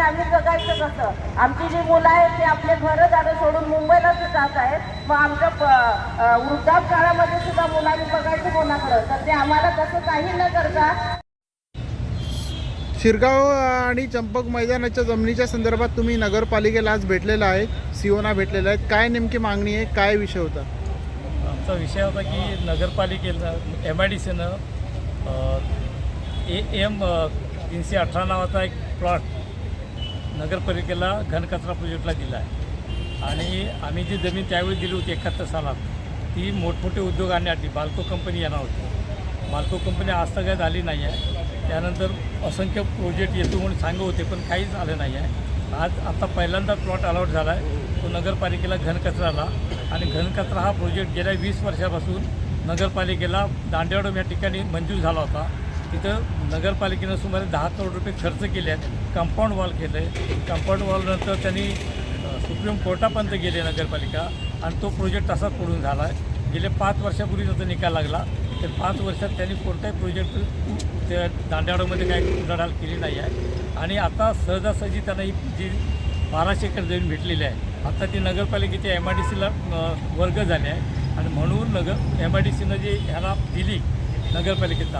आम्ही जगायचं कसं? आमची जी मुलं आहेत ती आपले घरं दारं सोडून मुंबईला जात आहेत. मग आमच्या प- अ, वृद्धापकाळामध्ये सुद्धा मुलांनी बघायचं कोणाकडं? तर ते आम्हाला तसं काही न करता शिरगाव आणि चंपक मैदानाच्या जमिनीच्या संदर्भात तुम्ही नगरपालिकेला आज भेटलेला आहे सीओना भेटलेला आहे. काय नेमकी मागणी आहे? काय विषय होता? आमचा विषय होता की नगरपालिकेनं एम आय डी सीनं ए एम तीनशे अठरा नावाचा एक प्लॉट नगरपालिकेला घनकचरा प्रोजेक्टला दिला आहे. आणि आम्ही जी जमीन त्यावेळी दिली होती एकाहत्तर सालात ती मोठमोठे उद्योग आणण्यासाठी बाल्को कंपनी येणार होती. बाल्को कंपनी आज तर काय झाली नाही आहे. त्यानंतर असंख्य प्रोजेक्ट येतो म्हणून सांगत होते पण काहीच आलं नाही आहे. आज आता पहिल्यांदा प्लॉट अलॉट झाला आहे. तो नगरपालिकेला घनकचराला. आणि घनकचरा हा प्रोजेक्ट गेल्या वीस वर्षापासून नगरपालिकेला दांडेवाडम या ठिकाणी मंजूर झाला होता. तिथं नगरपालिकेनं सुमारे दहा करोड रुपये खर्च केले आहेत. कंपाऊंड वॉल केलं आहे कंपाऊंड वॉलनंतर त्यांनी सुप्रीम कोर्टापर्यंत गेले नगरपालिका आणि तो प्रोजेक्ट असा पडून झाला आहे गेले पाच वर्षापूर्वी त्याचा निकाल लागला. तर पाच वर्षात त्यांनी कोणताही प्रोजेक्ट त्या दांडेवाडामध्ये काही लढाल केली नाही आहे. आणि आता सहजासहजी त्यांना ही जी बाराशे एकर जमीन भेटलेली आहे आता ती नगरपालिकेच्या एम आय डी सीला वर्ग झाले आहे. आणि म्हणून नगर एम आय डी सीनं जी ह्याला दिली नगरपालिकेचा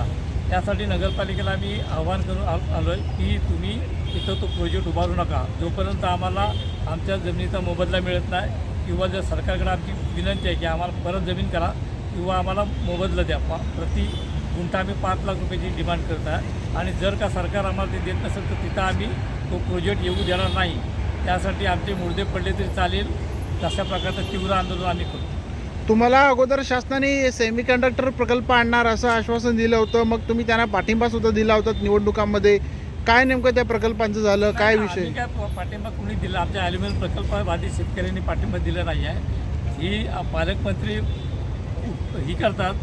त्यासाठी नगरपालिकेला आम्ही आव्हान करून आ आलो आहे की तुम्ही इथं तो प्रोजेक्ट उभारू नका. जोपर्यंत आम्हाला आमच्या जमिनीचा मोबदला मिळत नाही किंवा जर सरकारकडे आमची विनंती आहे की आम्हाला परत जमीन करा किंवा आम्हाला मोबदला द्या पा प्रति गुंठा आम्ही पाच लाख रुपयाची डिमांड करत आहे. आणि जर का सरकार आम्हाला ते देत नसेल तर तिथं आम्ही तो प्रोजेक्ट येऊ देणार नाही. त्यासाठी आमचे मुर्दे पडले तरी चालेल. तशा प्रकारचं तीव्र आंदोलन आम्ही करू. तुम्हाला अगोदर शासनाने सेमी कंडक्टर प्रकल्प आणणार असं आश्वासन दिलं होतं. मग तुम्ही त्यांना पाठिंबा सुद्धा दिला होता निवडणुकांमध्ये. काय नेमकं त्या प्रकल्पांचं झालं? काय विषय? काय पाठिंबा कोणी दिला? आमच्या ॲल्युमिनियम प्रकल्पाबाधित शेतकऱ्यांनी पाठिंबा दिला नाही आहे. ही पालकमंत्री ही करतात.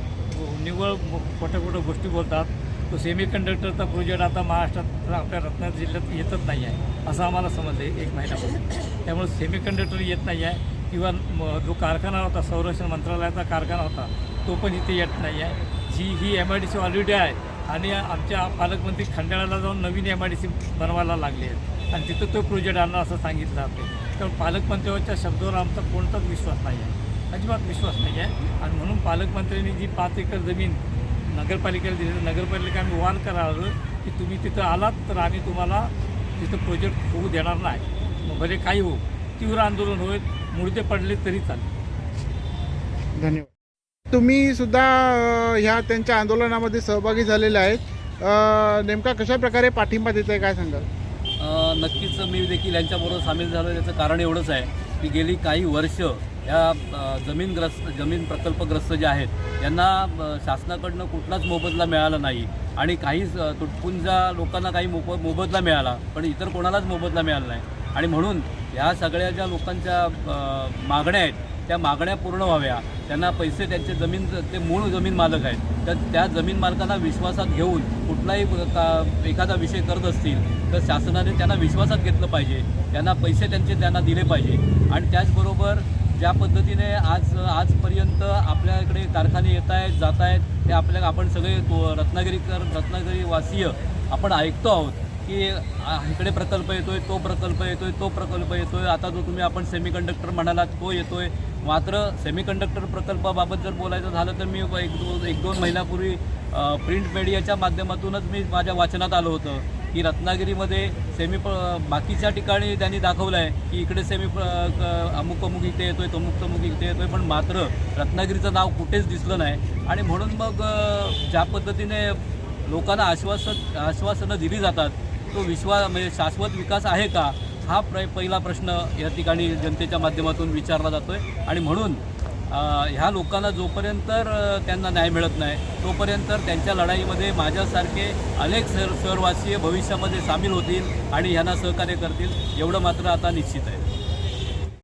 निव्वळ खोट्या खोट्या गोष्टी बोलतात. तो सेमी कंडक्टरचा प्रोजेक्ट आता महाराष्ट्रात आपल्या रत्नागिरी जिल्ह्यात येतच नाही आहे असं आम्हाला समजलं आहे एक महिन्यापासून त्यामुळे सेमी कंडक्टर येत नाही आहे. किंवा म- जो कारखाना होता संरक्षण मंत्रालयाचा कारखाना होता तो पण इथे येत नाही आहे. जी ही M I D C already आहे आणि आमच्या पालकमंत्री खंडाळ्याला जाऊन नवीन एम आय डी सी बनवायला लागली आहे आणि तिथं तो प्रोजेक्ट आणणार असं सांगितलं जाते. तर पालकमंत्र्यांच्या शब्दावर आमचा कोणताच विश्वास नाही आहे. अजिबात विश्वास नाही आहे. आणि म्हणून पालकमंत्र्यांनी जी पाच एकर जमीन नगरपालिकेला दिली नगरपालिका आम्ही वान करावं की तुम्ही तिथं आलात तर आम्ही तुम्हाला तिथं प्रोजेक्ट होऊ देणार नाही. मग भले काही हो तीव्र आंदोलन होईल मुर्दे पडले तरी चालेल. धन्यवाद. तुम्ही सुद्धा ह्या त्यांच्या आंदोलनामध्ये सहभागी झालेले आहेत. नेमका कशा प्रकारे पाठिंबा देत आहे काय सांगाल? नक्कीच मी देखील यांच्याबरोबर सामील झालो. याचं कारण एवढंच आहे की गेली काही वर्ष या जमीनग्रस्त जमीन प्रकल्पग्रस्त जे आहेत यांना शासनाकडनं कुठलाच मोबदला मिळाला नाही. आणि काही तुटपुंजा लोकांना काही मोब मोबदला मिळाला पण इतर कोणालाच मोबदला मिळाला नाही. आणि म्हणून ह्या सगळ्या ज्या लोकांच्या मागण्या आहेत त्या मागण्या पूर्ण व्हाव्या. त्यांना पैसे त्यांचे जमीन ते मूळ जमीन मालक आहेत. तर त्या जमीन मालकांना विश्वासात घेऊन कुठलाही का एखादा विषय करत असतील तर शासनाने त्यांना विश्वासात घेतलं पाहिजे. त्यांना पैसे त्यांचे त्यांना दिले पाहिजे. आणि त्याचबरोबर ज्या पद्धतीने आज आजपर्यंत आपल्याकडे कारखाने येत आहेत जात आहेत ते आपल्या आपण सगळे तो रत्नागिरीकर रत्नागिरीवासीय आपण ऐकतो आहोत. की इकडे प्रकल्प येतोय तो प्रकल्प येतोय तो प्रकल्प येतोय. आता जो तुम्ही आपण सेमीकंडक्टर म्हणालात तो येतोय. मात्र सेमीकंडक्टर प्रकल्पाबाबत जर बोलायचं झालं तर मी एक दोन एक दोन महिन्यापूर्वी प्रिंट मीडियाच्या माध्यमातूनच मी माझ्या वाचनात आलो होतं की रत्नागिरीमध्ये सेमी प बाकीच्या ठिकाणी त्यांनी दाखवलं आहे की इकडे सेमी अमुक अमुक इथे येतोय तमुक तमुक इथे येतोय. पण मात्र रत्नागिरीचं नाव कुठेच दिसलं नाही. आणि म्हणून मग ज्या पद्धतीने लोकांना आश्वासन आश्वासनं दिली जातात तो विश्वास म्हणजे शाश्वत विकास आहे का? हा प्र पहिला प्रश्न या ठिकाणी जनतेच्या माध्यमातून विचारला जातो आहे आणि म्हणून ह्या लोकांना जोपर्यंत त्यांना न्याय मिळत नाही तोपर्यंत त्यांच्या लढाईमध्ये माझ्यासारखे अनेक सर शहरवासीय भविष्यामध्ये सामील होतील आणि ह्यांना सहकार्य करतील एवढं मात्र आता निश्चित आहे.